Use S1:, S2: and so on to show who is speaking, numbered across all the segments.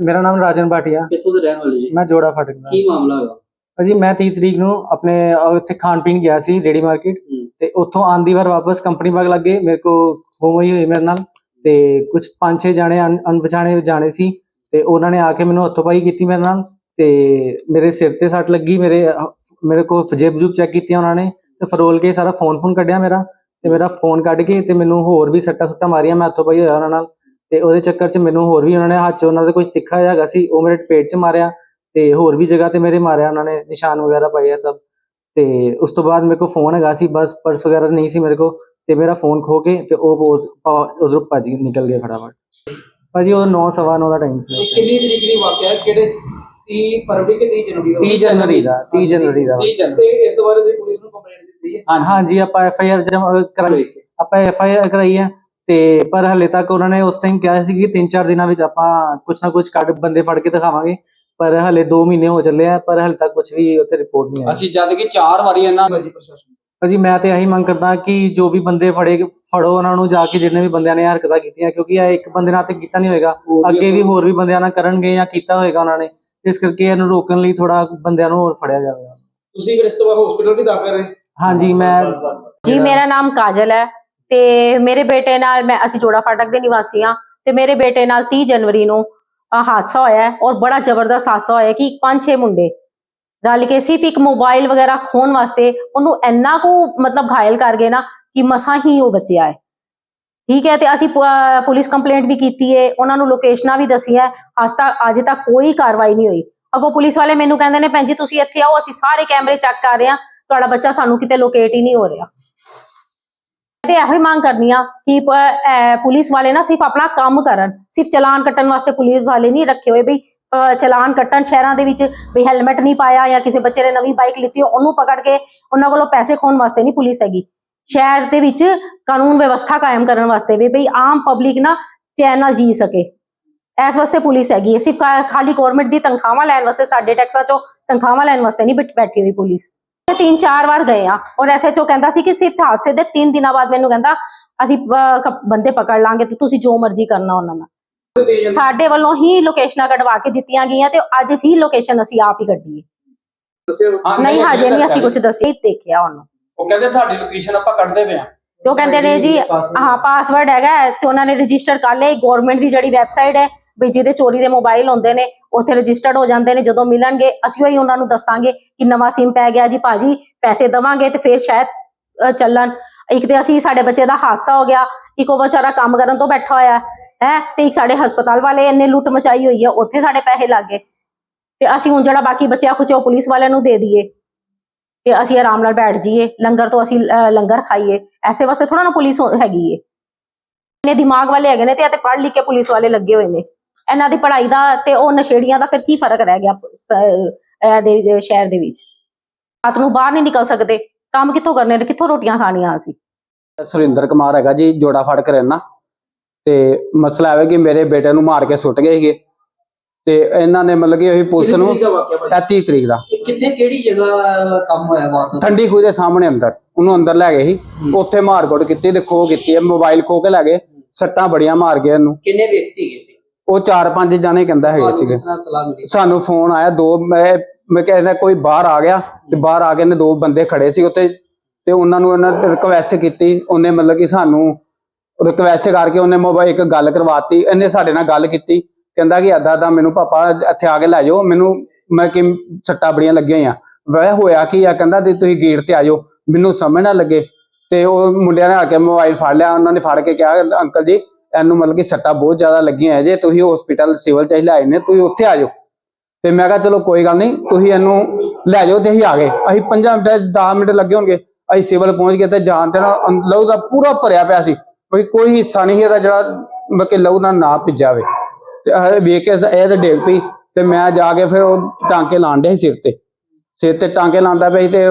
S1: ਮੇਰਾ ਨਾਮ ਰਾਜਨ ਭਾਟੀਆ।
S2: ਕਿੱਥੋਂ ਦੇ ਰਹਿਣ ਵਾਲੇ ਜੀ?
S1: ਮੈਂ ਜੋੜਾ ਫਾਟਕ ਦਾ।
S2: ਕੀ ਮਾਮਲਾ ਹੈਗਾ
S1: ਭਾਜੀ ਮੈਂ 30 ਤਰੀਕ ਨੂੰ ਆਪਣੇ ਉੱਥੇ ਖਾਣ ਪੀਣ ਗਿਆ ਸੀ ਰੇੜੀ ਮਾਰਕੀਟ। ਤੇ ਉੱਥੋਂ ਆਂਦੀ ਵਾਰ ਵਾਪਸ ਕੰਪਨੀ ਬਾਗ ਲੱਗੇ ਮੇਰੇ ਕੋ ਹੋਈ ਹੋਈ ਮੇਰੇ ਨਾਲ। ਤੇ ਕੁਝ ਪੰਜ ਛੇ ਜਾਣੇ ਅਣ- ਅਣਪਛਾਣੇ ਜਾਣੇ ਸੀ। ਤੇ ਉਹਨਾਂ ਨੇ ਆ ਕੇ ਮੈਨੂੰ ਹੱਥੋਂ ਪਾਈ ਕੀਤੀ ਮੇਰੇ ਨਾਲ। ਤੇ ਮੇਰੇ ਸਿਰ ਤੇ ਸੱਟ ਲੱਗੀ। ਮੇਰੇ ਮੇਰੇ ਕੋ ਜੇਬ ਜੂਬ ਚੈੱਕ ਕੀਤੀਆਂ ਉਹਨਾਂ ਨੇ। ਤੇ ਫਰੋਲ ਕੇ ਸਾਰਾ ਫੋਨ ਫੋਨ ਕੱਢਿਆ ਮੇਰਾ। ਤੇ ਮੇਰਾ ਫੋਨ ਕੱਢ ਕੇ ਤੇ ਮੈਨੂੰ ਹੋਰ ਵੀ ਸੱਟਾਂ ਸੁੱਟਾਂ ਮਾਰੀਆਂ। ਮੈਂ ਹੱਥੋਂ ਪਾਈ ਹੋਇਆ ਉਹਨਾਂ ਨਾਲ। ਤੇ ਉਹਦੇ ਚੱਕਰ 'ਚ ਮੈਨੂੰ ਹੋਰ ਵੀ ਉਹਨਾਂ ਨੇ ਹੱਥ 'ਚ ਉਹਨਾਂ ਦੇ ਕੁਝ ਤਿੱਖਾ ਜਿਹਾ ਹੈਗਾ ਸੀ ਉਹ ਮੇਰੇ ਪੇਟ 'ਚ ਮਾਰਿਆ ਤੇ ਹੋਰ ਵੀ ਜਗ੍ਹਾ ਤੇ ਮੇਰੇ ਮਾਰਿਆ ਉਹਨਾਂ ਨੇ ਨਿਸ਼ਾਨ ਵਗੈਰਾ ਪਾਏ ਆ ਸਭ। ਤੇ ਉਸ ਤੋਂ ਬਾਅਦ ਮੇਰੇ ਕੋਲ ਫੋਨ ਹੈਗਾ ਸੀ ਬਸ ਪਰਸ ਵਗੈਰਾ ਨਹੀਂ ਸੀ ਮੇਰੇ ਕੋਲ ਤੇ ਮੇਰਾ ਫੋਨ ਖੋ ਕੇ ਤੇ ਉਹ ਉਧਰ ਭੱਜ ਨਿਕਲ ਗਏ ਫਟਾਫਟ। ਭਾਜੀ ਉਹ 9 ਸਵਾ ਨੌ ਦਾ ਟਾਈਮ ਸੀ।
S3: ਇਹ ਕਿੰਨੀ ਤਰੀਕ ਦੀ ਵਾਕਿਆ ਹੈ? ਕਿਹੜੇ 30 ਫਰਵਰੀ ਕਿ 30 ਜਨਵਰੀ ਦਾ
S1: 30 ਜਨਵਰੀ ਦਾ 30 ਜਨਵਰੀ ਦਾ।
S3: ਤੇ ਇਸ ਬਾਰੇ ਦੀ ਪੁਲਿਸ ਨੂੰ ਕੰਪਲੇਂਟ ਦਿੱਤੀ ਹੈ?
S1: ਹਾਂਜੀ। ਆਪਾਂ ਐਫ ਆਈ ਆਰ ਕਰਾਈ ਆਪਾਂ ਐਫ ਆਈ ਆਰ ਕਰਾਈ ਹੈ। ਤੇ ਪਰ ਹਲੇ ਤੱਕ ਉਹਨਾਂ ਨੇ ਉਸ ਟਾਈਮ ਕਿਹਾ ਸੀ ਕਿ 3-4 ਦਿਨਾਂ ਵਿੱਚ ਆਪਾਂ ਕੁਝ ਨਾ ਕੁਝ ਕੱਢ ਬੰਦੇ ਫੜ ਕੇ ਦਿਖਾਵਾਂਗੇ ਪਰ ਹਲੇ 2 ਮਹੀਨੇ ਹੋ ਚੱਲੇ ਆ ਪਰ ਹਲੇ ਤੱਕ ਕੁਝ ਵੀ ਉੱਥੇ ਰਿਪੋਰਟ ਨਹੀਂ ਆਈ
S2: ਅਸੀਂ ਜਦ ਕਿ ਚਾਰ ਵਾਰੀ ਇਹਨਾਂ
S3: ਭਾਜੀ ਪ੍ਰਸ਼ਾਸਨ
S1: ਭਾਜੀ ਮੈਂ ਤੇ ਇਹੀ ਮੰਗ ਕਰਦਾ ਕਿ ਜੋ ਵੀ ਬੰਦੇ ਫੜੇ ਫੜੋ ਉਹਨਾਂ ਨੂੰ ਜਾ ਕੇ ਜਿੰਨੇ ਵੀ ਬੰਦਿਆਂ ਨੇ ਹਰਕਤਾਂ ਕੀਤੀਆਂ ਕਿਉਂਕਿ ਇਹ ਇੱਕ ਬੰਦੇ ਨਾਲ ਤੇ ਕੀਤਾ ਨਹੀਂ ਹੋਏਗਾ। ਅੱਗੇ ਵੀ ਹੋਰ ਵੀ ਬੰਦਿਆਂ ਨਾਲ ਕਰਨਗੇ ਜਾਂ ਕੀਤਾ ਹੋਏਗਾ ਉਹਨਾਂ ਨੇ ਇਸ ਕਰਕੇ ਇਹਨੂੰ ਰੋਕਣ ਲਈ ਥੋੜਾ ਬੰਦਿਆਂ ਨੂੰ ਹੋਰ ਫੜਿਆ ਜਾਵੇਗਾ
S3: ਤੁਸੀਂ ਫਿਰ ਇਸ ਤੋਂ ਬਾਅਦ ਹਸਪੀਟਲ ਵੀ ਦਾਖਲ ਰਹੇ?
S1: ਹਾਂਜੀ ਮੈਂ
S4: ਜੀ ਮੇਰਾ ਨਾਮ ਕਾਜਲ ਹੈ। ਤੇ ਮੇਰੇ ਬੇਟੇ ਨਾਲ ਮੈਂ, ਅਸੀਂ ਜੋੜਾ ਫਾਟਕ ਦੇ ਨਿਵਾਸੀ ਹਾਂ ਤੇ ਮੇਰੇ ਬੇਟੇ ਨਾਲ 30 ਜਨਵਰੀ ਨੂੰ ਹਾਦਸਾ ਹੋਇਆ ਔਰ ਬੜਾ ਜ਼ਬਰਦਸਤ ਹਾਦਸਾ ਹੋਇਆ ਕਿ ਪੰਜ ਛੇ ਮੁੰਡੇ ਰਲ ਕੇ ਸਿਰਫ ਇੱਕ ਮੋਬਾਈਲ ਵਗੈਰਾ ਖੋਣ ਵਾਸਤੇ ਉਹਨੂੰ ਇੰਨਾ ਕੁ ਮਤਲਬ ਘਾਇਲ ਕਰ ਗਏ ਨਾ ਕਿ ਮਸਾਂ ਹੀ ਉਹ ਬਚਿਆ ਹੈ। ਠੀਕ ਹੈ ਤੇ ਅਸੀਂ ਪੁਲਿਸ ਕੰਪਲੇਂਟ ਵੀ ਕੀਤੀ ਹੈ, ਉਹਨਾਂ ਨੂੰ ਲੋਕੇਸ਼ਨਾਂ ਵੀ ਦਸੀਆਂ ਅੱਜ ਤੱਕ ਅਜੇ ਤੱਕ ਕੋਈ ਕਾਰਵਾਈ ਨਹੀਂ ਹੋਈ। ਅੱਗੋਂ ਪੁਲਿਸ ਵਾਲੇ ਮੈਨੂੰ ਕਹਿੰਦੇ ਨੇ, ਭੈਣ ਜੀ ਤੁਸੀਂ ਇੱਥੇ ਆਓ, ਅਸੀਂ ਸਾਰੇ ਕੈਮਰੇ ਚੈੱਕ ਕਰ ਰਹੇ ਹਾਂ, ਤੁਹਾਡਾ ਬੱਚਾ ਸਾਨੂੰ ਕਿਤੇ ਲੋਕੇਟ ਹੀ ਨਹੀਂ ਹੋ ਰਿਹਾ। ਤੇ ਇਹੋ ਹੀ ਮੰਗ ਕਰਨੀ ਆ ਕਿ ਪੁਲਿਸ ਵਾਲੇ ਨਾ ਸਿਰਫ ਆਪਣਾ ਕੰਮ ਕਰਨ, ਸਿਰਫ ਚਲਾਨ ਕੱਟਣ ਵਾਸਤੇ ਪੁਲਿਸ ਵਾਲੇ ਨਹੀਂ ਰੱਖੇ ਹੋਏ ਬਈ ਚਲਾਨ ਕੱਟਣ ਸ਼ਹਿਰਾਂ ਦੇ ਵਿੱਚ ਵੀ ਹੈਲਮਟ ਨਹੀਂ ਪਾਇਆ ਜਾਂ ਕਿਸੇ ਬੱਚੇ ਨੇ ਨਵੀਂ ਬਾਈਕ ਲਿੱਤੀ ਉਹਨੂੰ ਪਕੜ ਕੇ ਉਹਨਾਂ ਕੋਲੋਂ ਪੈਸੇ ਖੋਣ ਵਾਸਤੇ ਨਹੀਂ ਪੁਲਿਸ ਹੈਗੀ। ਸ਼ਹਿਰ ਦੇ ਵਿੱਚ ਕਾਨੂੰਨ ਵਿਵਸਥਾ ਕਾਇਮ ਕਰਨ ਵਾਸਤੇ ਵੀ ਬਈ ਆਮ ਪਬਲਿਕ ਨਾ ਚੈਨ ਨਾਲ ਜੀ ਸਕੇ। ਇਸ ਵਾਸਤੇ ਪੁਲਿਸ ਹੈਗੀ ਹੈ। ਸਿਰਫ ਖਾਲੀ ਗਵਰਨਮੈਂਟ ਦੀ ਤਨਖਾਹਾਂ ਲੈਣ ਵਾਸਤੇ ਸਾਡੇ ਟੈਕਸਾਂ ਚੋਂ ਤਨਖਾਹਾਂ ਲੈਣ ਵਾਸਤੇ ਨਹੀਂ ਬੈਠੀ ਹੋਈ ਪੁਲਿਸ। ਤਿੰਨ ਚਾਰ ਵਾਰ ਗਏ ਆ। ਔਰ ਐਸਐਚਓ ਕਹਿੰਦਾ ਸੀ ਕਿ ਸਿਰਫ ਹਾਦਸੇ ਦੇ 3 ਦਿਨਾਂ ਬਾਅਦ ਮੈਨੂੰ ਕਹਿੰਦਾ ਅਸੀਂ ਬੰਦੇ ਪਕੜ ਲਾਂਗੇ ਤੇ ਤੁਸੀਂ ਜੋ ਮਰਜ਼ੀ ਕਰਨਾ ਉਹਨਾਂ ਨਾਲ। ਸਾਡੇ ਵੱਲੋਂ ਹੀ ਲੋਕੇਸ਼ਨਾਂ ਕਢਵਾ ਕੇ ਦਿੱਤੀਆਂ ਗਈਆਂ ਤੇ ਅੱਜ ਵੀ ਲੋਕੇਸ਼ਨ ਅਸੀਂ ਆਪ ਹੀ ਕੱਢੀ ਹੈ ਨਹੀਂ ਹਜੇ ਨਹੀਂ ਅਸੀਂ ਕੁਝ ਦੱਸਿਆ ਦੇਖਿਆ ਉਹਨੂੰ।
S2: ਉਹ ਕਹਿੰਦੇ ਸਾਡੀ ਲੋਕੇਸ਼ਨ ਆਪਾਂ ਕੱਢਦੇ ਪਏ ਆ।
S4: ਉਹ ਕਹਿੰਦੇ ਨੇ ਜੀ ਹਾਂ ਪਾਸਵਰਡ ਹੈਗਾ ਤੇ ਉਹਨਾਂ ਨੇ ਰਜਿਸਟਰ ਕਰ ਲਿਆ ਗਵਰਨਮੈਂਟ ਦੀ ਜਿਹੜੀ ਵੈਬਸਾਈਟ ਹੈ ਵੀ ਜਿਹਦੇ ਚੋਰੀ ਦੇ ਮੋਬਾਈਲ ਹੁੰਦੇ ਨੇ, ਉੱਥੇ ਰਜਿਸਟਰਡ ਹੋ ਜਾਂਦੇ ਨੇ, ਜਦੋਂ ਮਿਲਣਗੇ, ਅਸੀਂ ਉਹੀ ਉਹਨਾਂ ਨੂੰ ਦੱਸਾਂਗੇ ਕਿ ਨਵਾਂ ਸਿਮ ਪੈ ਗਿਆ ਜੀ, ਭਾਜੀ ਪੈਸੇ ਦਵਾਂਗੇ ਤੇ ਫਿਰ ਸ਼ਾਇਦ ਚੱਲਣ। ਇੱਕ ਤੇ ਅਸੀਂ ਸਾਡੇ ਬੱਚੇ ਦਾ ਹਾਦਸਾ ਹੋ ਗਿਆ, ਇੱਕ ਉਹ ਵਿਚਾਰਾ ਕੰਮ ਕਰਨ ਤੋਂ ਬੈਠਾ ਹੋਇਆ, ਹੈ, ਤੇ ਇੱਕ ਸਾਡੇ ਹਸਪਤਾਲ ਵਾਲੇ ਇੰਨੇ ਲੁੱਟ ਮਚਾਈ ਹੋਈ ਹੈ ਉੱਥੇ ਸਾਡੇ ਪੈਸੇ ਲੱਗ ਗਏ। ਤੇ ਅਸੀਂ ਹੁਣ ਜਿਹੜਾ ਬਾਕੀ ਬਚਿਆ ਕੁਛ ਉਹ ਪੁਲਿਸ ਵਾਲਿਆਂ ਨੂੰ ਦੇ ਦਈਏ। ਤੇ ਅਸੀਂ ਆਰਾਮ ਨਾਲ ਬੈਠ ਜਾਈਏ, ਲੰਗਰ ਤੋਂ ਅਸੀਂ ਲੰਗਰ ਖਾਈਏ। ਐਸੇ ਵਾਸਤੇ ਥੋੜਾ ਨਾ ਪੁਲਿਸ ਹੈਗੀ ਏ। ਨੇ ਦਿਮਾਗ ਵਾਲੇ ਹੈਗੇ ਨੇ ਤੇ ਇਹ ਤੇ ਪੜ੍ਹ ਲਿਖ ਕੇ ਪੁਲਿਸ ਵਾਲੇ ਲੱਗੇ ਹੋਏ ਨੇ। ਇਹਨਾਂ ਦੀ ਪੜ੍ਹਾਈ ਦਾ ਤੇ ਉਹ ਨਸ਼ੇੜੀਆਂ ਦਾ ਫਿਰ ਕੀ ਫ਼ਰਕ ਰਹਿ ਗਿਆ ਵਿੱਚ, ਸ਼ਹਿਰ ਦੇ ਵਿੱਚ? ਰਾਤ ਨੂੰ ਬਾਹਰ ਨਹੀਂ ਨਿਕਲ ਸਕਦੇ। ਕੰਮ ਕਿੱਥੋਂ ਕਰਨੇ ਨੇ? ਕਿੱਥੋਂ ਰੋਟੀਆਂ ਖਾਣੀਆਂ ਅਸੀਂ?
S5: ਸੁਰਿੰਦਰ ਕੁਮਾਰ ਹੈਗਾ ਜੀ ਜੋੜਾ ਫੜ ਕੇ ਰਹਿਣਾ ਤੇ ਮਸਲਾ ਹੈ ਕਿ ਮੇਰੇ ਬੇਟੇ ਨੂੰ ਮਾਰ ਕੇ ਸੁੱਟ ਗਏ ਸੀਗੇ। ਤੇ ਇਹਨਾਂ ਨੇ ਮਤਲਬ ਕਿ ਉਹੀ ਪੁਲਿਸ ਨੂੰ
S3: ਕਿੰਨੀ ਤਰੀਕ ਦਾ ਵਾਕਿਆ ਭਾਜੀ?
S5: 30 ਤਰੀਕ ਦਾ।
S2: ਕਿੱਥੇ ਕਿਹੜੀ ਜਗ੍ਹਾ ਕੰਮ ਹੋਇਆ ਵਾਰਦਾਤ
S5: ਠੰਡੀ ਖੂਹ ਦੇ ਸਾਹਮਣੇ ਅੰਦਰ। ਉਹਨੂੰ ਅੰਦਰ ਲੈ ਗਏ ਸੀ। ਉੱਥੇ ਮਾਰਕੁੱਟ ਕੀਤੀ ਤੇ ਖੋ ਕੀਤੀ ਹੈ ਮੋਬਾਈਲ ਖੋ ਕੇ ਲੈ ਗਏ। ਸੱਟਾਂ ਬੜੀਆਂ ਮਾਰ ਗਏ ਇਹਨੂੰ।
S2: ਕਿੰਨੇ ਵਿਅਕਤੀ ਸੀ?
S5: ਉਹ ਚਾਰ ਪੰਜ ਜਾਣੇ ਕਹਿੰਦਾ ਹੈਗੇ ਸੀਗੇ। ਸਾਨੂੰ ਫੋਨ ਆਇਆ ਦੋ ਮੈਂ ਮੈਂ ਕਹਿੰਦਾ ਕੋਈ ਬਾਹਰ ਆ ਗਿਆ ਤੇ ਬਾਹਰ ਆ ਕੇ ਨੇ ਦੋ ਬੰਦੇ ਖੜੇ ਸੀ ਉੱਥੇ ਤੇ ਉਹਨਾਂ ਨੂੰ ਉਹਨਾਂ ਤੇ ਰਿਕਵੈਸਟ ਕੀਤੀ ਉਹਨੇ ਮਤਲਬ ਕਿ ਸਾਨੂੰ ਰਿਕਵੈਸਟ ਕਰਕੇ ਉਹਨੇ ਮੋਬਾਈਲ ਇੱਕ ਗੱਲ ਕਰਵਾਤੀ ਇਹਨੇ ਸਾਡੇ ਨਾਲ ਗੱਲ ਕੀਤੀ ਕਹਿੰਦਾ ਕਿ ਅੱਧਾ ਅੱਧਾ ਮੈਨੂੰ ਪਾਪਾ ਇੱਥੇ ਆ ਕੇ ਲੈ ਜਾਓ ਮੈਨੂੰ ਮੈਂ ਕਿ ਸੱਟਾਂ ਬੜੀਆਂ ਲੱਗੀਆਂ ਹੋਈਆਂ ਵੈ ਹੋਇਆ ਕੀ ਆ ਕਹਿੰਦਾ ਤੇ ਤੁਸੀਂ ਗੇਟ ਤੇ ਆ ਜਾਓ ਮੈਨੂੰ ਸਮਝ ਨਾ ਲੱਗੇ ਤੇ ਉਹ ਮੁੰਡਿਆਂ ਨੇ ਆ ਕੇ ਮੋਬਾਈਲ ਫੜ ਲਿਆ ਉਹਨਾਂ ਨੇ ਫੜ ਕੇ ਕਿਹਾ ਅੰਕਲ ਜੀ ਇਹਨੂੰ ਮਤਲਬ ਕਿ ਸੱਟਾਂ ਬਹੁਤ ਜ਼ਿਆਦਾ ਲੱਗੀਆਂ ਹੈ ਜੇ, ਤੁਸੀਂ ਹਸਪੀਟਲ ਸਿਵਲ ਚ ਹੀ ਲਾਏ ਨੇ, ਤੁਸੀਂ ਉੱਥੇ ਆ ਜਾਓ। ਤੇ ਮੈਂ ਕਿਹਾ ਚਲੋ ਕੋਈ ਗੱਲ ਨਹੀਂ, ਤੁਸੀਂ ਇਹਨੂੰ ਲੈ ਜਾਓ ਤੇ ਅਸੀਂ ਆ ਗਏ। ਅਸੀਂ 5 ਮਿੰਟ 10 ਮਿੰਟ ਲੱਗੇ ਹੋਣਗੇ। ਅਸੀਂ ਸਿਵਲ ਪਹੁੰਚ ਗਏ ਤੇ ਜਾਣ ਤੇ ਲਹੂ ਦਾ ਪੂਰਾ ਭਰਿਆ ਪਿਆ ਸੀ। ਕੋਈ ਕੋਈ ਹਿੱਸਾ ਨਹੀਂ ਇਹਦਾ ਜਿਹੜਾ ਮਤਲਬ ਕਿ ਲਹੂ ਨਾਲ ਨਾ ਭਿੱਜਾਵੇ ਤੇ ਵੇਖ ਕੇ ਇਹ ਤੇ ਡਿੱਗ ਪਈ। ਤੇ ਮੈਂ ਜਾ ਕੇ ਫਿਰ ਉਹ ਟਾਂਕੇ ਲਾਣ ਡਿਆ ਸੀ ਸਿਰ ਤੇ। ਸਿਰ ਤੇ ਟਾਂਕੇ ਲਾਉਂਦਾ ਪਿਆ ਸੀ ਤੇ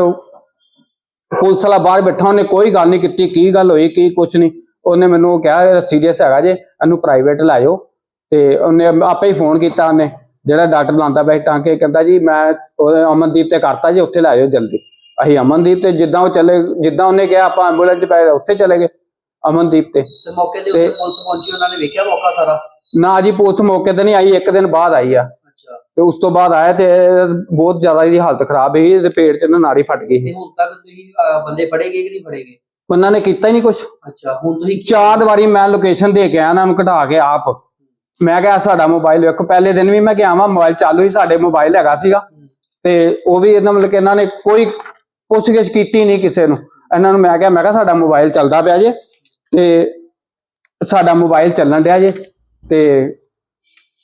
S5: ਪੁਲਿਸ ਵਾਲਾ ਬਾਹਰ ਬੈਠਾ, ਉਹਨੇ ਕੋਈ ਗੱਲ ਨਹੀਂ ਕੀਤੀ, ਕੀ ਗੱਲ ਹੋਈ, ਕੀ ਕੁਛ ਨਹੀਂ। ਉਹਨੇ ਮੈਨੂੰ ਕਿਹਾ ਸੀਰੀਅਸ ਹੈਗਾ ਜੇ ਇਹਨੂੰ ਪ੍ਰਾਈਵੇਟ ਲੈ ਜਾਓ ਤੇ ਉਹਨੇ ਆਪੇ ਹੀ ਫੋਨ ਕੀਤਾ ਉਹਨੇ ਜਿਹੜਾ ਡਾਕਟਰ ਲਾਉਂਦਾ ਪਿਆ ਸੀ ਟਾਂਕੇ ਕਹਿੰਦਾ ਜੀ ਮੈਂ ਅਮਨਦੀਪ ਤੇ ਕਰਤਾ ਜੀ ਉੱਥੇ ਲੈ ਜਾਓ ਜਲਦੀ। ਅਸੀਂ ਅਮਨਦੀਪ ਤੇ ਜਿੱਦਾਂ ਉਹ ਚੱਲੇ ਜਿੱਦਾਂ ਉਹਨੇ ਕਿਹਾ ਆਪਾਂ ਐਂਬੂਲੈਂਸ 'ਚ ਪਏ ਉੱਥੇ ਚਲੇ ਗਏ ਅਮਨਦੀਪ ਤੇ।
S2: ਤੇ ਮੌਕੇ ਦੇ
S5: ਤੇ-
S2: ਉੱਤੇ ਪੁਲਿਸ ਪਹੁੰਚੀ ਉਹਨਾਂ ਨੇ ਵੇਖਿਆ ਮੌਕਾ ਸਾਰਾ?
S5: ਨਾ ਜੀ ਪੁਲਿਸ ਮੌਕੇ ਤੇ ਨਹੀਂ ਆਈ ਇੱਕ ਦਿਨ ਬਾਅਦ ਆਈ ਆ।
S2: ਅੱਛਾ।
S5: ਤੇ ਉਸ ਤੋਂ ਬਾਅਦ ਆਇਆ ਤੇ ਬਹੁਤ ਜ਼ਿਆਦਾ ਇਹਦੀ ਹਾਲਤ ਖਰਾਬ ਸੀ ਤੇ ਪੇਟ 'ਚ ਨਾ ਨਾੜੀ ਫਟ ਗਈ
S2: ਤੇ ਹੁਣ ਤੱਕ ਤੁਸੀਂ ਅਹ, ਬੰਦੇ ਫੜੇਗੇ ਕਿ ਨਹੀਂ ਫੜੇਗੇ
S5: ਉਹਨਾਂ ਨੇ ਕੀਤਾ ਹੀ ਨਹੀਂ ਕੁਝ
S2: ਅੱਛਾ ਹੁਣ ਤੁਸੀਂ
S5: ਚਾਰ ਵਾਰੀ ਮੈਂ ਲੋਕੇਸ਼ਨ ਦੇ ਕੇ ਆਇਆ ਨਾ ਨੂੰ ਕਢਾ ਕੇ ਆਪ। ਮੈਂ ਕਿਹਾ ਸਾਡਾ ਮੋਬਾਈਲ ਵੇਖੋ ਪਹਿਲੇ ਦਿਨ ਵੀ ਮੈਂ ਗਿਆ ਵਾਂ ਮੋਬਾਈਲ ਚਾਲੂ ਹੀ ਸਾਡੇ ਮੋਬਾਈਲ ਹੈਗਾ ਸੀਗਾ। ਤੇ ਉਹ ਵੀ ਇਹਨਾਂ ਮਤਲਬ ਕਿ ਇਹਨਾਂ ਨੇ ਕੋਈ ਪੁੱਛਗਿੱਛ ਕੀਤੀ ਨਹੀਂ ਕਿਸੇ ਨੂੰ। ਇਹਨਾਂ ਨੂੰ ਮੈਂ ਕਿਹਾ ਮੈਂ ਕਿਹਾ ਸਾਡਾ ਮੋਬਾਈਲ ਚੱਲਦਾ ਪਿਆ ਜੇ ਤੇ ਸਾਡਾ ਮੋਬਾਈਲ ਚੱਲਣ ਡਿਆ ਜੇ ਤੇ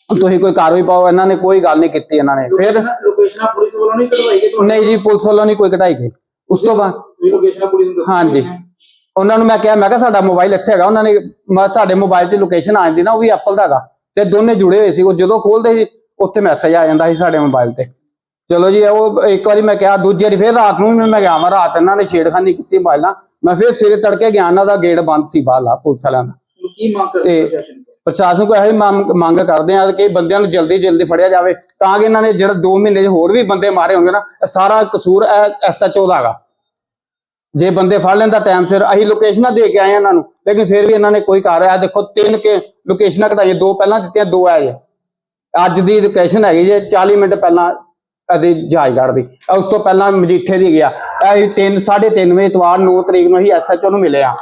S5: ਤੁਸੀਂ ਕੋਈ ਕਾਰਵਾਈ ਪਾਓ ਇਹਨਾਂ ਨੇ ਕੋਈ ਗੱਲ ਨਹੀਂ ਕੀਤੀ ਇਹਨਾਂ ਨੇ। ਫਿਰ
S3: ਲੋਕੇਸ਼ਨ ਪੁਲਿਸ ਵੱਲੋਂ ਨਹੀਂ ਕਢਵਾਈ ਗਈ ਤੁਹਾਨੂੰ
S5: ਨਹੀਂ ਜੀ ਪੁਲਿਸ ਵੱਲੋਂ ਨਹੀਂ ਕੋਈ ਕਢਾਈ ਗਈ। ਉਸ ਤੋਂ ਬਾਅਦ
S3: ਤੁਸੀਂ ਲੋਕੇਸ਼ਨ ਪੁਲਿਸ ਨੂੰ ਦੱਸੀ।
S5: ਹਾਂਜੀ? ਉਹਨਾਂ ਨੂੰ ਮੈਂ ਕਿਹਾ ਮੈਂ ਕਿਹਾ ਸਾਡਾ ਮੋਬਾਈਲ ਇੱਥੇ ਹੈਗਾ। ਉਹਨਾਂ ਨੇ ਮੈਂ ਸਾਡੇ ਮੋਬਾਈਲ 'ਚ ਲੋਕੇਸ਼ਨ ਆ ਜਾਂਦੀ ਨਾ ਉਹ ਵੀ ਐਪਲ ਦਾ ਹੈਗਾ। ਤੇ ਦੋਨੇ ਜੁੜੇ ਹੋਏ ਸੀ। ਉਹ ਜਦੋਂ ਖੋਲਦੇ ਸੀ ਉੱਥੇ ਮੈਸੇਜ ਆ ਜਾਂਦਾ ਸੀ ਸਾਡੇ ਮੋਬਾਈਲ ਤੇ। ਚਲੋ ਜੀ ਉਹ ਇੱਕ ਵਾਰੀ ਮੈਂ ਕਿਹਾ ਦੂਜੀ ਵਾਰੀ ਫਿਰ ਰਾਤ ਨੂੰ ਵੀ ਮੈਂ ਗਿਆ ਮੈਂ ਰਾਤ ਇਹਨਾਂ ਨੇ ਛੇੜਖਾਨੀ ਕੀਤੀ ਮੋਬਾਈਲ ਨਾਲ। ਮੈਂ ਫਿਰ ਸਵੇਰੇ ਤੜਕੇ ਗਿਆ ਇਹਨਾਂ ਦਾ ਗੇਟ ਬੰਦ ਸੀ ਬਾਹਲਾ ਪੁਲਿਸ ਵਾਲਿਆਂ ਦਾ।
S3: ਕੀ ਮੰਗ ਕਰਦੇ
S5: ਤੇ-
S3: ਪ੍ਰਸ਼ਾਸਨ ਤੋਂ?
S5: ਪ੍ਰਸ਼ਾਸਨ ਕੋਲ ਇਹੀ ਮੰਗ ਮੰਗ ਕਰਦੇ ਆ ਕਿ ਬੰਦਿਆਂ ਨੂੰ ਜਲਦੀ ਜਲਦੀ ਫੜਿਆ ਜਾਵੇ ਤਾਂ ਕਿ ਇਹਨਾਂ ਨੇ ਜਿਹੜਾ 2 ਮਹੀਨੇ 'ਚ ਹੋਰ ਵੀ ਬੰਦੇ ਮਾਰੇ ਹੋਣਗੇ ਨਾ ਇਹ ਸਾਰਾ ਕਸੂਰ ਐਸਐਚਓ ਦਾ ਹੈਗਾ। ਜੇ ਬੰਦੇ ਫੜ ਲੈਂਦਾ ਟਾਈਮ ਸਿਰ, ਅਸੀਂ ਲੋਕੇਸ਼ਨਾਂ ਦੇ ਕੇ ਆਏ ਇਹਨਾਂ ਨੂੰ, ਲੇਕਿਨ ਫਿਰ ਵੀ ਇਹਨਾਂ ਨੇ ਕੋਈ ਕਰ ਰਿਹਾ। ਦੇਖੋ, ਤਿੰਨ ਕੇ ਲੋਕੇਸ਼ਨਾਂ ਕਢਾਈਆਂ, ਦੋ ਪਹਿਲਾਂ ਦਿੱਤੀਆਂ, ਦੋ ਆ ਜੇ। ਅੱਜ ਦੀ ਲੋਕੇਸ਼ਨ ਹੈਗੀ ਜੇ 40 ਮਿੰਟ ਪਹਿਲਾਂ ਅਦੇ ਜਹਾਜਗੜ੍ਹ ਦੀ। ਉਸ ਤੋਂ ਪਹਿਲਾਂ ਮਜੀਠੇ ਦੀ ਗਿਆ। ਅਸੀਂ 3 3:30 ਵਜੇ ਇਤਵਾਰ 9 ਤਰੀਕ ਨੂੰ ਅਸੀਂ ਐਸਐਚਓ ਨੂੰ ਮਿਲੇ ਆ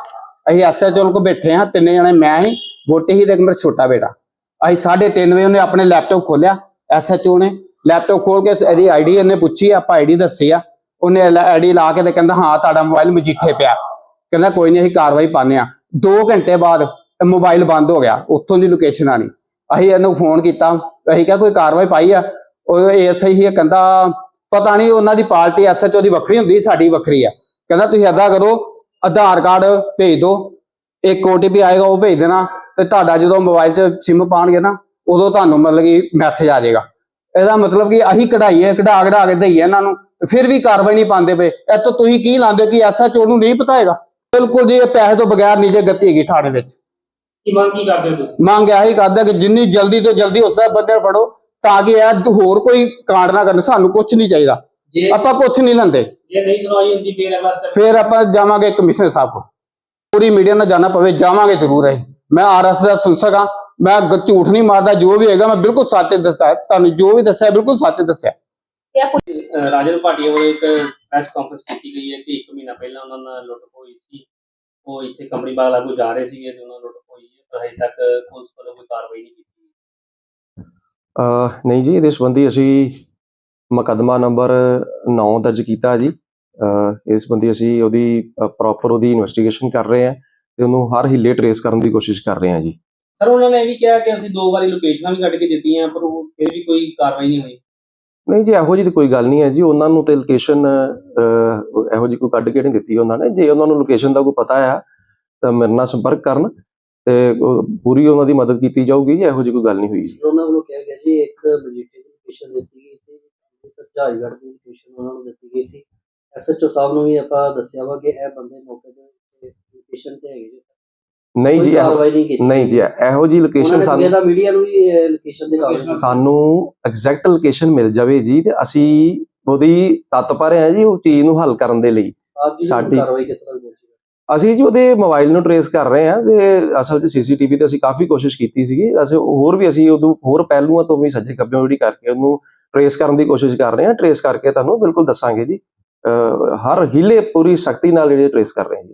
S5: ਅਸੀਂ ਐਸਐਚਓ ਕੋਲ ਬੈਠੇ ਆ ਤਿੰਨੇ ਜਣੇ, ਮੈਂ ਹੀ, ਵੋਟੇ ਹੀ ਤੇ ਇੱਕ ਮੇਰਾ ਛੋਟਾ ਬੇਟਾ। ਅਸੀਂ 3:30 ਵਜੇ ਉਹਨੇ ਆਪਣੇ ਲੈਪਟਾਪ ਖੋਲਿਆ ਐਸਐਚਓ ਨੇ। ਲੈਪਟਾਪ ਖੋਲ ਕੇ ਇਹਦੀ ਆਈਡੀ ਇਹਨੇ ਪੁੱਛੀ, ਆਪਾਂ ਆਈਡੀ ਦੱਸੀ ਆ। ਉਹਨੇ ਆਈਡੀ ਲਾ ਕੇ ਤੇ ਕਹਿੰਦਾ, ਹਾਂ, ਤੁਹਾਡਾ ਮੋਬਾਈਲ ਮਜੀਠੇ ਪਿਆ। ਕਹਿੰਦਾ, ਕੋਈ ਨਹੀਂ ਅਸੀਂ ਕਾਰਵਾਈ ਪਾਣੇ ਆ 2 ਘੰਟੇ ਬਾਅਦ ਮੋਬਾਈਲ ਬੰਦ ਹੋ ਗਿਆ, ਉੱਥੋਂ ਦੀ ਲੋਕੇਸ਼ਨ ਆਣੀ ਅਸੀਂ ਇਹਨੂੰ ਫੋਨ ਕੀਤਾ। ਅਸੀਂ ਕਿਹਾ, ਕੋਈ ਕਾਰਵਾਈ ਪਾਈ ਆ? ਉਹ ਐਸਆਈ ਹੀ ਕਹਿੰਦਾ, ਪਤਾ ਨਹੀਂ ਉਹਨਾਂ ਦੀ ਪਾਰਟੀ ਐਸਐਚਓ ਦੀ ਵੱਖਰੀ ਹੁੰਦੀ, ਸਾਡੀ ਵੱਖਰੀ ਆ। ਕਹਿੰਦਾ, ਤੁਸੀਂ ਏਦਾਂ ਕਰੋ, ਆਧਾਰ ਕਾਰਡ ਭੇਜ ਦਿਓ। ਇੱਕ ਓਟੀਪੀ ਆਏਗਾ, ਉਹ ਭੇਜ ਦੇਣਾ। ਤੇ ਤੁਹਾਡਾ ਜਦੋਂ ਮੋਬਾਈਲ 'ਚ ਸਿਮ ਪਾਣਗੇ ਨਾ, ਉਦੋਂ ਤੁਹਾਨੂੰ ਮਤਲਬ ਕਿ ਮੈਸੇਜ ਆ ਜਾਏਗਾ। ਇਹਦਾ ਮਤਲਬ ਕਿ ਅਸੀਂ ਕਢਾਈਏ ਕਢਾ ਕਢਾ ਕੇ ਦਈਏ ਇਹਨਾਂ ਨੂੰ। ਫਿਰ ਵੀ ਕਾਰਵਾਈ ਨਹੀਂ ਪਾਉਂਦੇ ਪਏ। ਇਹ ਤੋਂ ਤੁਸੀਂ ਕੀ ਲਾਉਂਦੇ ਹੋ ਕਿ ਐਸਐਚਓ ਨੂੰ ਨਹੀਂ ਪਤਾ ਹੈਗਾ ਬਿਲਕੁਲ ਜੀ ਇਹ ਪੈਸੇ ਤੋਂ ਬਗੈਰ ਨੀਚੇ ਗੱਤੀ ਹੈਗੀ ਥਾਣੇ ਵਿੱਚ।
S3: ਕੀ ਮੰਗ ਕੀ ਕਰਦੇ ਹੋ ਤੁਸੀਂ?
S5: ਮੰਗ ਇਹੀ ਕਰਦਾ ਕਿ ਜਿੰਨੀ ਜਲਦੀ ਤੋਂ ਜਲਦੀ ਉਸ ਬੰਦੇ ਨੂੰ ਫੜੋ ਤਾਂ ਕਿ ਇਹ ਹੋਰ ਕੋਈ ਕਾਂਡ ਨਾ ਕਰਨ। ਸਾਨੂੰ ਕੁਝ ਨਹੀਂ ਚਾਹੀਦਾ।
S2: ਜੇ
S5: ਆਪਾਂ ਕੁਝ ਨਹੀਂ ਲੈਂਦੇ।
S3: ਜੇ ਨਹੀਂ ਸੁਣਵਾਈ ਹੁੰਦੀ ਫੇਰ ਅਗਲਾ
S5: ਫਿਰ ਆਪਾਂ ਜਾਵਾਂਗੇ ਕਮਿਸ਼ਨਰ ਸਾਹਿਬ ਕੋਲ। ਪੂਰੀ ਮੀਡੀਆ ਨਾਲ ਜਾਣਾ ਪਵੇ ਜਾਵਾਂਗੇ ਜ਼ਰੂਰ ਅਸੀਂ। ਮੈਂ ਆਰਐਸ ਦਾ ਸੁਣ ਸਕਾਂ ਮੈਂ ਝੂਠ ਨਹੀਂ ਮਾਰਦਾ ਜੋ ਵੀ ਹੈਗਾ ਮੈਂ ਬਿਲਕੁਲ ਸੱਚ ਦੱਸਿਆ। ਤੁਹਾਨੂੰ ਜੋ ਵੀ ਦੱਸਿਆ ਬਿਲਕੁਲ ਸੱਚ ਦੱਸਿਆ।
S6: ਰਾਜਨ ਭਾਟੀਆ ਵੱਲੋਂ ਇੱਕ ਪ੍ਰੈਸ ਕਾਨਫਰੰਸ ਕੀਤੀ ਗਈ ਹੈ ਕਿ ਇੱਕ ਮਹੀਨਾ ਪਹਿਲਾਂ ਉਹਨਾਂ ਨਾਲ ਲੁੱਟ ਹੋਈ ਸੀ। ਉਹ ਇੱਥੇ ਕੰਪਨੀ ਬਾਗ ਲਾਗੂ ਜਾ ਰਹੇ ਸੀਗੇ ਤੇ ਉਹਨਾਂ ਨਾਲ ਲੁੱਟ ਹੋਈ ਹੈ ਪਰ ਹਜੇ ਤੱਕ ਪੁਲਿਸ ਵੱਲੋਂ ਕੋਈ ਕਾਰਵਾਈ ਨਹੀਂ ਕੀਤੀ
S7: ਅਹ ਨਹੀਂ ਜੀ ਇਹਦੇ ਸੰਬੰਧੀ ਅਸੀਂ ਮੁਕੱਦਮਾ ਨੰਬਰ 9 ਦਰਜ ਕੀਤਾ ਜੀ। ਅਹ ਇਸ ਸੰਬੰਧੀ ਅਸੀਂ ਉਹਦੀ ਪ੍ਰੋਪਰ ਉਹਦੀ ਇਨਵੈਸਟੀਗੇਸ਼ਨ ਕਰ ਰਹੇ ਹਾਂ ਤੇ ਉਹਨੂੰ ਹਰ ਹਿੱਲੇ ਟਰੇਸ ਕਰਨ ਦੀ ਕੋਸ਼ਿਸ਼ ਕਰ ਰਹੇ ਹਾਂ ਜੀ।
S6: ਸਰ ਉਹਨਾਂ ਨੇ ਇਹ ਵੀ ਕਿਹਾ ਕਿ ਅਸੀਂ ਦੋ ਵਾਰੀ ਲੋਕੇਸ਼ਨਾਂ ਵੀ ਕੱਢ ਕੇ ਦਿੱਤੀਆਂ ਪਰ ਉਹ ਫਿਰ ਵੀ ਕੋਈ ਕਾਰਵਾਈ ਨਹੀਂ ਹੋਈ।
S7: ਨਹੀਂ ਜੀ, ਇਹੋ ਜਿਹੀ ਕੋਈ ਗੱਲ ਨਹੀਂ ਹੈ ਜੀ। ਉਹਨਾਂ ਨੂੰ ਤੇ ਲੋਕੇਸ਼ਨ ਇਹੋ ਜਿਹੀ ਕੋਈ ਕੱਢ ਕੇ ਨਹੀਂ ਦਿੱਤੀ ਉਹਨਾਂ ਨੇ। ਜੇ ਉਹਨਾਂ ਨੂੰ ਲੋਕੇਸ਼ਨ ਦਾ ਕੋਈ ਪਤਾ ਆ, ਤਾਂ ਮੇਰੇ ਨਾਲ ਸੰਪਰਕ ਕਰਨ ਤੇ ਪੂਰੀ ਉਹਨਾਂ ਦੀ ਮਦਦ ਕੀਤੀ ਜਾਊਗੀ ਜੀ। ਇਹੋ ਜਿਹੀ ਕੋਈ ਗੱਲ ਨਹੀਂ ਹੋਈ
S2: ਉਹਨਾਂ ਵੱਲੋਂ ਕਿਹਾ ਗਿਆ ਜੀ, ਇੱਕ ਮਜੀਠੇ ਦੀ ਲੋਕੇਸ਼ਨ ਦਿੱਤੀ ਗਈ ਸੀ। ਸੱਜਾਈਗੜ੍ਹ ਦੀ ਲੋਕੇਸ਼ਨ ਉਹਨਾਂ ਨੂੰ ਦਿੱਤੀ ਗਈ ਸੀ। ਐਸਐਚਓ ਸਾਹਿਬ ਨੂੰ ਵੀ ਆਪਾਂ ਦੱਸਿਆ ਵਾ ਕਿ ਇਹ ਬੰਦੇ ਮੌਕੇ ਤੇ ਲੋਕੇਸ਼ਨ ਤੇ ਹੈਗੇ ਜੀ
S7: ਨਹੀਂ ਜੀ
S2: ਕੋਈ
S7: ਇਹੋ-
S2: ਕਾਰਵਾਈ ਨਹੀਂ ਕੀਤੀ।
S7: ਨਹੀਂ ਜੀ ਇਹੋ ਜਿਹੀ ਲੋਕੇਸ਼ਨ ਸਾਨੂੰ
S2: ਮੀਡੀਆ ਨੂੰ ਵੀ ਲੋਕੇਸ਼ਨ ਦੇ ਕਾਗਜ਼
S7: ਸਾਨੂੰ ਐਗਜ਼ੈਕਟ ਲੋਕੇਸ਼ਨ ਮਿਲ ਜਾਵੇ ਜੀ ਤੇ ਅਸੀਂ ਉਹਦੀ ਤਤਪਰ ਹਾਂ ਜੀ ਉਹ ਚੀਜ਼ ਨੂੰ ਹੱਲ ਕਰਨ ਦੇ ਲਈ।
S2: ਆਪ ਜੀ
S7: ਸਾਡੀ-
S2: ਕਾਰਵਾਈ
S7: ਅਸੀਂ ਜੀ ਉਹਦੇ ਮੋਬਾਈਲ ਨੂੰ ਟਰੇਸ ਕਰ ਰਹੇ ਹਾਂ ਤੇ ਅਸਲ 'ਚ ਸੀਸੀਟੀਵੀ ਤੇ ਅਸੀਂ ਕਾਫੀ ਕੋਸ਼ਿਸ਼ ਕੀਤੀ ਸੀਗੀ। ਅਸੀਂ ਹੋਰ ਵੀ ਅਸੀਂ ਉਦੋਂ ਹੋਰ ਪਹਿਲੂਆਂ ਤੋਂ ਵੀ ਸੱਜੇ ਖੱਬੇ ਜਿਹੜੀ ਕਰਕੇ ਉਹਨੂੰ ਟਰੇਸ ਕਰਨ ਦੀ ਕੋਸ਼ਿਸ਼ ਕਰ ਰਹੇ ਹਾਂ। ਟਰੇਸ ਕਰਕੇ ਤੁਹਾਨੂੰ ਬਿਲਕੁਲ ਦੱਸਾਂਗੇ ਜੀ। ਅਹ ਹਰ ਹਿੱਲੇ ਪੂਰੀ ਸ਼ਕਤੀ ਨਾਲ ਜਿਹੜੇ ਟਰੇਸ ਕਰ ਰਹੇ ਹਾਂ ਜੀ।